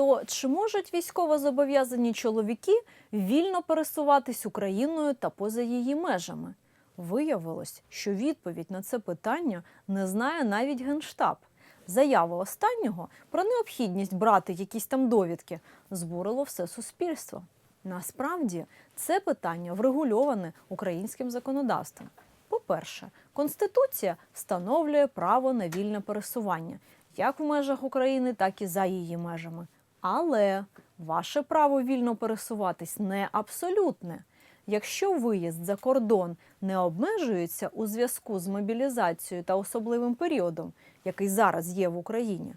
То чи можуть військовозобов'язані чоловіки вільно пересуватись Україною та поза її межами? Виявилось, що відповідь на це питання не знає навіть Генштаб. Заява останнього про необхідність брати якісь там довідки збурило все суспільство. Насправді це питання врегульоване українським законодавством. По-перше, Конституція встановлює право на вільне пересування як в межах України, так і за її межами. Але ваше право вільно пересуватись не абсолютне. Якщо виїзд за кордон не обмежується у зв'язку з мобілізацією та особливим періодом, який зараз є в Україні,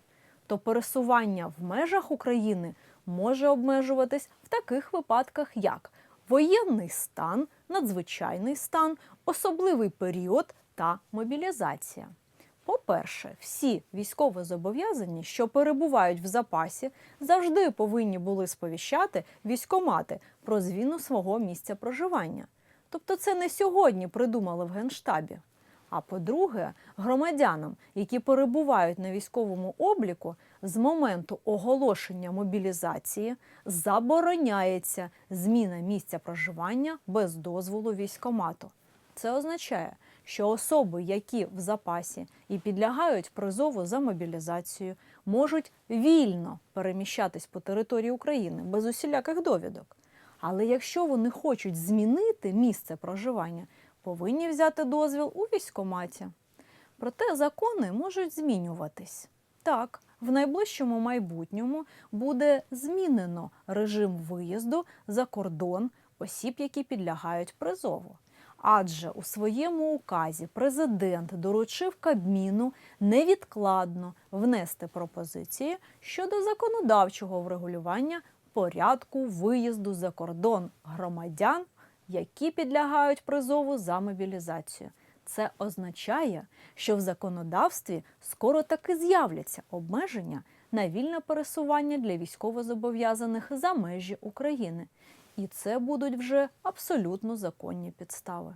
то пересування в межах України може обмежуватись в таких випадках, як воєнний стан, надзвичайний стан, особливий період та мобілізація. По-перше, всі військовозобов'язані, що перебувають в запасі, завжди повинні були сповіщати військомати про зміну свого місця проживання. Тобто це не сьогодні придумали в Генштабі. А по-друге, громадянам, які перебувають на військовому обліку, з моменту оголошення мобілізації забороняється зміна місця проживання без дозволу військомату. Це означає, що особи, які в запасі і підлягають призову за мобілізацію, можуть вільно переміщатись по території України без усіляких довідок. Але якщо вони хочуть змінити місце проживання, повинні взяти дозвіл у військкоматі. Проте закони можуть змінюватись. Так, в найближчому майбутньому буде змінено режим виїзду за кордон осіб, які підлягають призову. Адже у своєму указі президент доручив Кабміну невідкладно внести пропозиції щодо законодавчого врегулювання порядку виїзду за кордон громадян, які підлягають призову за мобілізацію. Це означає, що в законодавстві скоро таки з'являться обмеження на вільне пересування для військовозобов'язаних за межі України. І це будуть вже абсолютно законні підстави.